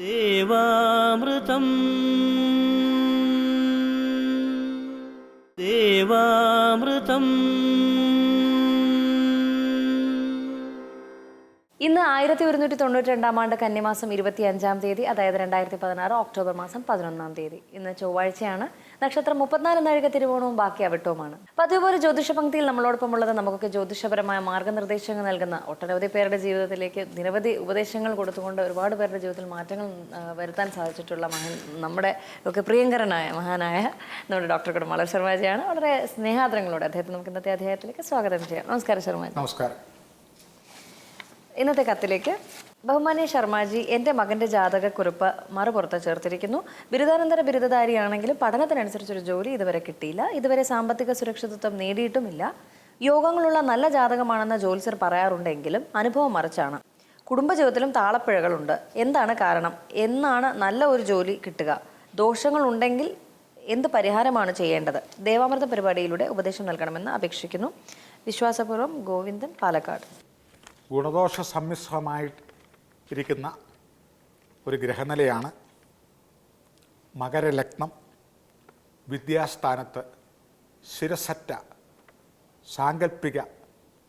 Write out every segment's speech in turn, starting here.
ദേവാമൃതം ദേവാമൃതം ആയിരത്തി ഒരുന്നൂറ്റി തൊണ്ണൂറ്റി രണ്ടാം ആണ്ട് കന്നിമാസം ഇരുപത്തി അഞ്ചാം തീയതി അതായത് രണ്ടായിരത്തി പതിനാറ് ഒക്ടോബർ മാസം പതിനൊന്നാം തീയതി. ഇന്ന് ചൊവ്വാഴ്ചയാണ്. നക്ഷത്രം മുപ്പത്തിനാല് നാഴിക തിരുവോണവും ബാക്കി അവിട്ടവുമാണ്. പതിവുപോലെ ജ്യോതിഷ പങ്ക്തിയിൽ നമ്മളോടൊപ്പം ഉള്ളത് നമുക്കൊക്കെ ജ്യോതിഷപരമായ മാർഗനിർദ്ദേശങ്ങൾ നൽകുന്ന ഒട്ടനവധി പേരുടെ ജീവിതത്തിലേക്ക് നിരവധി ഉപദേശങ്ങൾ കൊടുത്തുകൊണ്ട് ഒരുപാട് പേരുടെ ജീവിതത്തിൽ മാറ്റങ്ങൾ വരുത്താൻ സാധിച്ചിട്ടുള്ള മഹൻ നമ്മുടെ ഒക്കെ പ്രിയങ്കരനായ മഹാനായ നമ്മുടെ ഡോക്ടർ കുടുംബ ശർമാജിയാണ് വളരെ സ്നേഹാദരങ്ങളോടെ അദ്ദേഹത്തെ നമുക്ക് ഇന്നത്തെ അധ്യായത്തിലേക്ക് സ്വാഗതം ചെയ്യാം. നമസ്കാരം ശർമാജി നമസ്കാരം. ഇന്നത്തെ കത്തിലേക്ക് ബഹുമാന്യ ശർമാജി എന്റെ മകന്റെ ജാതകക്കുറിപ്പ് മറുപുറത്ത് ചേർത്തിരിക്കുന്നു. ബിരുദാനന്തര ബിരുദധാരിയാണെങ്കിലും പഠനത്തിനനുസരിച്ചൊരു ജോലി ഇതുവരെ കിട്ടിയില്ല. ഇതുവരെ സാമ്പത്തിക സുരക്ഷിതത്വം നേടിയിട്ടുമില്ല. യോഗങ്ങളുള്ള നല്ല ജാതകമാണെന്ന് ജോത്സ്യർ പറയാറുണ്ടെങ്കിലും അനുഭവം മറിച്ചാണ്. കുടുംബജീവിതത്തിലും താളപ്പിഴകളുണ്ട്. എന്താണ് കാരണം? എന്നാണ് നല്ല ഒരു ജോലി കിട്ടുക. ദോഷങ്ങളുണ്ടെങ്കിൽ എന്ത് പരിഹാരമാണ് ചെയ്യേണ്ടത്? ദേവാമൃത പരിപാടിയിലൂടെ ഉപദേശം നൽകണമെന്ന് അപേക്ഷിക്കുന്നു. വിശ്വാസപൂർവം ഗോവിന്ദൻ പാലക്കാട്. ഗുണദോഷ സമ്മിശ്രമായിട്ടിരിക്കുന്ന ഒരു ഗ്രഹനിലയാണ് മകരലഗ്നം വിദ്യാസ്ഥാനത്ത് ശിരസറ്റ സാങ്കല്പിക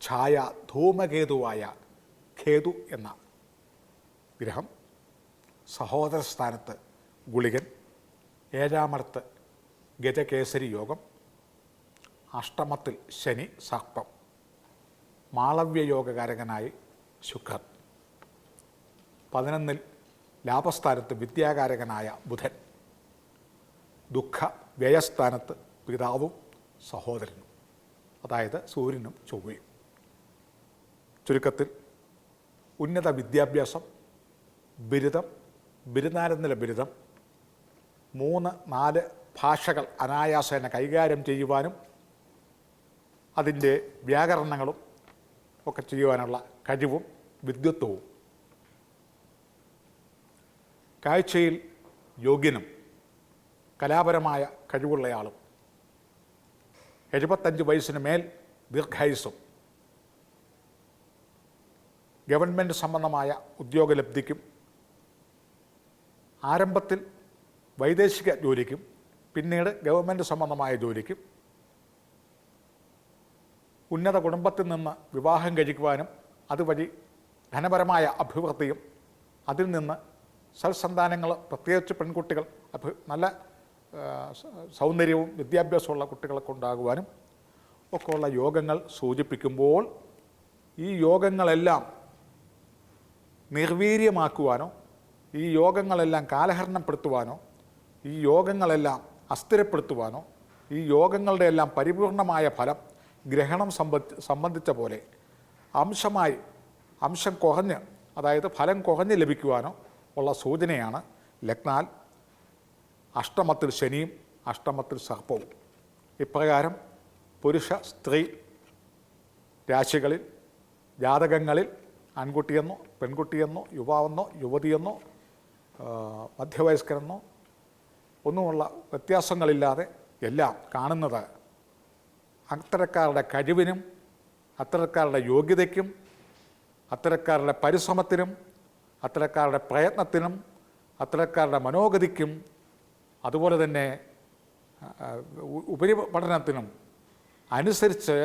ഛായ ധൂമകേതുവായ ഖേതു എന്ന ഗ്രഹം. സഹോദര സ്ഥാനത്ത് ഗുളികൻ ഏഴാമടത്ത് ഗജകേസരി യോഗം അഷ്ടമത്തിൽ ശനി സർപ്പം മാളവ്യയോഗകാരകനായി ശുക്രൻ. പതിനൊന്നിൽ ലാഭസ്ഥാനത്ത് വിദ്യാകാരകനായ ബുധൻ. ദുഃഖ വ്യയസ്ഥാനത്ത് പിതാവും സഹോദരനും അതായത് സൂര്യനും ചൊവ്വയും. ചുരുക്കത്തിൽ ഉന്നത വിദ്യാഭ്യാസം ബിരുദം ബിരുദാനന്തര ബിരുദം മൂന്ന് നാല് ഭാഷകൾ അനായാസേന കൈകാര്യം ചെയ്യുവാനും അതിന്റെ വ്യാകരണങ്ങളും ഒക്കെ ചെയ്യുവാനുള്ള കഴിവും വിദ്വത്വവും കാഴ്ചയിൽ യോഗ്യനും കലാപരമായ കഴിവുള്ളയാളും. എഴുപത്തഞ്ച് വയസ്സിന് മേൽ ദീർഘായുസ്സും. ഗവൺമെന്റ് സംബന്ധമായ ഉദ്യോഗലബ്ധിക്കും ആരംഭത്തിൽ വൈദേശിക ജോലിക്കും പിന്നീട് ഗവൺമെന്റ് സംബന്ധമായ ജോലിക്കും ഉന്നത കുടുംബത്തിൽ നിന്ന് വിവാഹം കഴിക്കുവാനും അതുവഴി ധനപരമായ അഭിവൃദ്ധിയും അതിൽ നിന്ന് സൽസന്താനങ്ങൾ പ്രത്യേകിച്ച് പെൺകുട്ടികൾ അഭി നല്ല സൗന്ദര്യവും വിദ്യാഭ്യാസമുള്ള കുട്ടികളൊക്കെ ഉണ്ടാകുവാനും ഒക്കെയുള്ള യോഗങ്ങൾ സൂചിപ്പിക്കുമ്പോൾ ഈ യോഗങ്ങളെല്ലാം നിർവീര്യമാക്കുവാനോ ഈ യോഗങ്ങളെല്ലാം കാലഹരണപ്പെടുത്തുവാനോ ഈ യോഗങ്ങളെല്ലാം അസ്ഥിരപ്പെടുത്തുവാനോ ഈ യോഗങ്ങളുടെ എല്ലാം പരിപൂർണമായ ഫലം ഗ്രഹണം സംബന്ധി സംബന്ധിച്ച പോലെ അംശമായി അംശം കുറഞ്ഞ് അതായത് ഫലം കുറഞ്ഞ് ലഭിക്കുവാനോ ഉള്ള സൂചനയാണ് ലഗ്നാൽ. അഷ്ടമത്തിൽ ശനിയും അഷ്ടമത്തിൽ സർപ്പവും. ഇപ്രകാരം പുരുഷ സ്ത്രീ രാശികളിൽ ജാതകങ്ങളിൽ ആൺകുട്ടിയെന്നോ പെൺകുട്ടിയെന്നോ യുവാവെന്നോ യുവതിയെന്നോ മധ്യവയസ്കരെന്നോ ഒന്നുമുള്ള വ്യത്യാസങ്ങളില്ലാതെ എല്ലാം കാണുന്നത് അത്തരക്കാരുടെ കഴിവിനും അത്തരക്കാരുടെ യോഗ്യതയ്ക്കും അത്തരക്കാരുടെ പരിശ്രമത്തിനും അത്തരക്കാരുടെ പ്രയത്നത്തിനും അത്തരക്കാരുടെ മനോഗതിക്കും അതുപോലെ തന്നെ ഉപരിപഠനത്തിനും അനുസരിച്ച്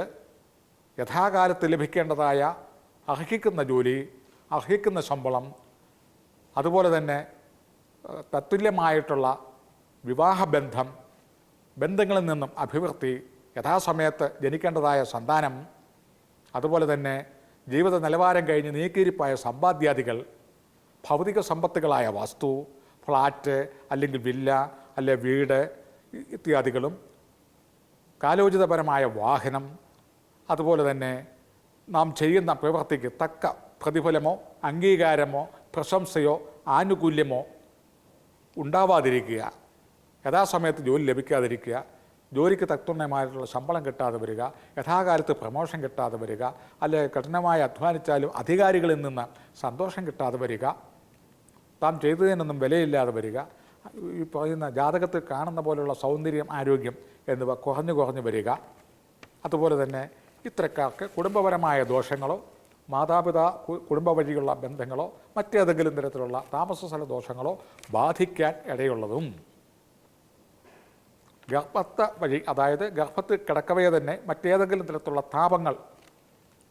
യഥാകാലത്ത് ലഭിക്കേണ്ടതായ അർഹിക്കുന്ന ജോലി അർഹിക്കുന്ന ശമ്പളം അതുപോലെ തന്നെ തത്തുല്യമായിട്ടുള്ള വിവാഹബന്ധം ബന്ധങ്ങളിൽ നിന്നും അഭിവൃദ്ധി യഥാസമയത്ത് ജനിക്കേണ്ടതായ സന്താനം അതുപോലെ തന്നെ ജീവിത നിലവാരം കഴിഞ്ഞ് നീക്കിയിരിപ്പായ സമ്പാദ്യാദികൾ ഭൗതിക സമ്പത്തുകളായ വസ്തു ഫ്ലാറ്റ് അല്ലെങ്കിൽ വില്ല അല്ലെ വീട് ഇത്യാദികളും കാലോചിതപരമായ വാഹനം അതുപോലെ തന്നെ നാം ചെയ്യുന്ന പ്രവൃത്തിക്ക് തക്ക പ്രതിഫലമോ അംഗീകാരമോ പ്രശംസയോ ആനുകൂല്യമോ ഉണ്ടാവാതിരിക്കുക യഥാസമയത്ത് ജോലി ലഭിക്കാതിരിക്കുക ജോലിക്ക് തത്വമായിട്ടുള്ള ശമ്പളം കിട്ടാതെ വരിക യഥാകാലത്ത് പ്രമോഷൻ കിട്ടാതെ വരിക അല്ലെ കഠിനമായി അധ്വാനിച്ചാലും അധികാരികളിൽ നിന്ന് സന്തോഷം കിട്ടാതെ വരിക താൻ ചെയ്തതിനൊന്നും വിലയില്ലാതെ വരിക ഈ പറയുന്ന ജാതകത്തിൽ കാണുന്ന പോലെയുള്ള സൗന്ദര്യം ആരോഗ്യം എന്നിവ കുറഞ്ഞു കുറഞ്ഞു വരിക. അതുപോലെ തന്നെ ഇത്തരക്കാർക്ക് കുടുംബപരമായ ദോഷങ്ങളോ മാതാപിതാ കുടുംബ വഴിയുള്ള ബന്ധങ്ങളോ മറ്റേതെങ്കിലും തരത്തിലുള്ള താമസ സ്ഥല ദോഷങ്ങളോ ബാധിക്കാൻ ഇടയുള്ളതും. ഗർഭത്തെ വഴി അതായത് ഗർഭത്തിൽ കിടക്കവേ തന്നെ മറ്റേതെങ്കിലും തരത്തിലുള്ള താപങ്ങൾ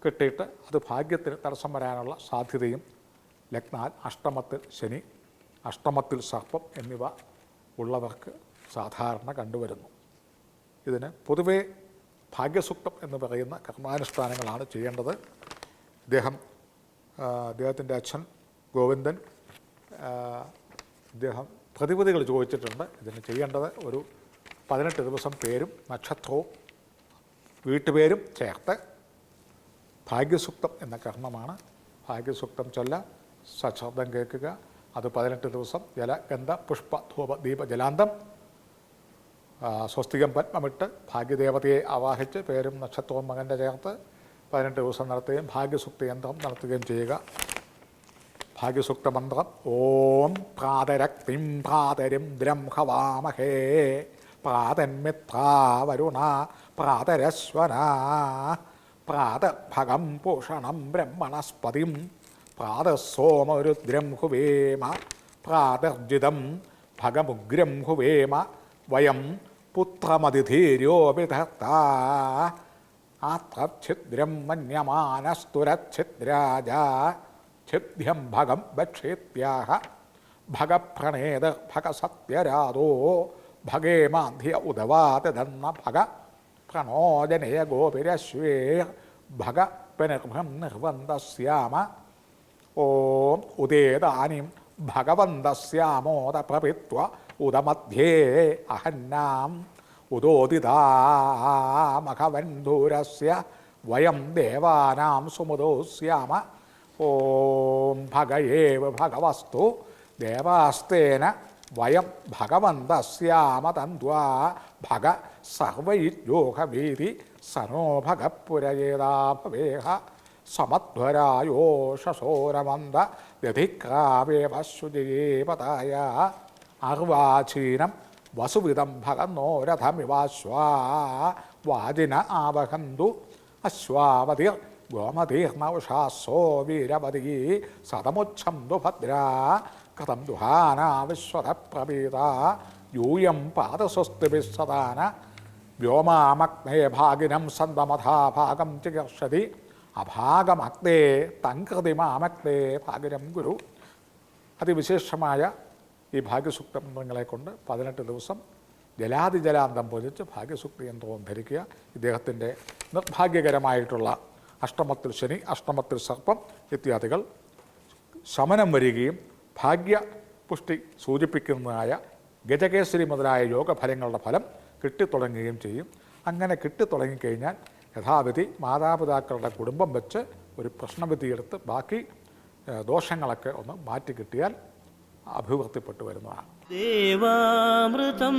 കിട്ടിയിട്ട് അത് ഭാഗ്യത്തിന് തടസ്സം വരാനുള്ള സാധ്യതയും ലഗ്നാൽ അഷ്ടമത്തിൽ ശനി അഷ്ടമത്തിൽ സർപ്പം എന്നിവ ഉള്ളവർക്ക് സാധാരണ കണ്ടുവരുന്നു. ഇതിന് പൊതുവേ ഭാഗ്യസൂക്തം എന്ന് പറയുന്ന കർമാനുഷ്ഠാനങ്ങളാണ് ചെയ്യേണ്ടത്. ഇദ്ദേഹം അദ്ദേഹത്തിന്റെ അച്ഛൻ ഗോവിന്ദൻ ഇദ്ദേഹം പ്രതിവിധികൾ ചോദിച്ചിട്ടുണ്ട് ഇതിന് ചെയ്യേണ്ടത് ഒരു പതിനെട്ട് ദിവസം പേരും നക്ഷത്രവും വീട്ടുപേരും ചേർത്ത് ഭാഗ്യസുക്തം എന്ന കർമ്മമാണ്. ഭാഗ്യസുക്തം ചൊല്ല സശ്രദ്ധം കേൾക്കുക. അത് പതിനെട്ട് ദിവസം ജല ഗന്ധ പുഷ്പ ധൂപ ദീപ ജലാന്തം സ്വസ്തികം പത്മമിട്ട് ഭാഗ്യദേവതയെ ആവാഹിച്ച് പേരും നക്ഷത്രവും മകന്റെ ചേർത്ത് പതിനെട്ട് ദിവസം നടത്തുകയും ഭാഗ്യസുക്ത യന്ത്രം നടത്തുകയും ചെയ്യുക. ഭാഗ്യസുക്ത മന്ത്രം ഓം പ്രാതരക്തിം പ്രാതരിന്ദ്രം ഹവാമഹേ. പ്രാതന്മിത്രാ വരുണ പ്രാതരസ്വന പ്രാതഭകം പൂഷണം ബ്രഹ്മണസ്പതിം പ്രാതസോമരുദ്രം ഹുവേമ. പ്രാതർജിതം ഭഗമുഗ്രം ഹുവേമ. വയം പുത്രമതിധീര്യോ വിധത്താ ആത്രഛിദ്രം മന്യമാനസ്തുരഛിദ്രാജ. ഛിദ്യം ഭഗം ഭക്ഷേത്യാഹ ഭഗപ്രണേത ഭഗസത്യരാതോ ഭഗേമാധ്യ ഉദവാതദന്ന ഭഗ പ്രണോജനയ ഗോപിരശ്വേ ഭഗ പുനർഭം നിർവന്തസ്യാമ ഓം ഉദേതാനിം ഭഗവന്തസ്യാമോദ പ്രപിത്വ ഉദമധ്യേ അഹന്നാം ഉദോദിതാമഖവന്ധൂരസ്യ വയം ദേവാനാം സുമുദോസ്യാമ ഓം ഭഗയേവ ഭഗവസ്തു ദേവാസ്തേന വയം ഭഗവന്തസ്യാമ തന്ത്വാ ഭഗ സർവൈര്യോഹവീതി സനോ ഭഗപുരയേതാ ഭവേഹ സമധ്വരായോഷസോരമന്ദ ദധിക്രാവേവ ശുചിയേപതായ അർവാചീനം വസുവിധം ഭഗന്നോരഥമിവാശ്വാ വാജിന ആവഹന്തു അശ്വാവതിർ ഗോമതീർണൗഷാസോ വീരവതീ സതമുച്ഛന്തു ഭദ്രാ കഥം ദുഹാനാ വിശ്വത പ്രവീത യൂയം പാദസ്വസ്തിഭിः സദാന വ്യോമാമഗ്നേ ഭാഗിനം സന്തമഥാഭാഗം ചികർഷതി അഭാഗമഗ്നേ തങ്കൃതിമാമഗ്നേ ഭാഗിനം ഗുരു. അതിവിശേഷമായ ഈ ഭാഗ്യസൂക്ത മന്ത്രങ്ങളെ കൊണ്ട് പതിനെട്ട് ദിവസം ജലാതിജലാന്തം പൂജിച്ച് ഭാഗ്യസൂക്ത യന്ത്രവും ധരിക്കുക. ഇദ്ദേഹത്തിന്റെ നിർഭാഗ്യകരമായിട്ടുള്ള അഷ്ടമത്തിൽ ശനി അഷ്ടമത്തിൽ സർപ്പം ഇത്യാദികൾ ശമനം വരികയും ഭാഗ്യ പുഷ്ടി സൂചിപ്പിക്കുന്നതായ ഗജകേശ്വരി മുതലായ യോഗഫലങ്ങളുടെ ഫലം കിട്ടിത്തുടങ്ങുകയും ചെയ്യും. അങ്ങനെ കിട്ടിത്തുടങ്ങിക്കഴിഞ്ഞാൽ യഥാവിധി മാതാപിതാക്കളുടെ കുടുംബം വെച്ച് ഒരു പ്രശ്നവിധിയെടുത്ത് ബാക്കി ദോഷങ്ങളൊക്കെ ഒന്ന് മാറ്റി കിട്ടിയാൽ അഭിവൃദ്ധിപ്പെട്ടു വരുന്നതാണ്. ദേവാമൃതം